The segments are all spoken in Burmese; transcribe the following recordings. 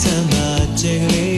ဆမ်းမှာကျင်ကလေး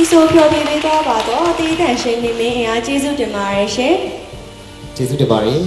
ဤဆိုဖြောပြပေးသွားပါတော့အသေးအံရှင်နေမင်းအားကျေးဇူးတင်ပါတယ်ရှင်ကျေးဇူးတင်ပါတယ်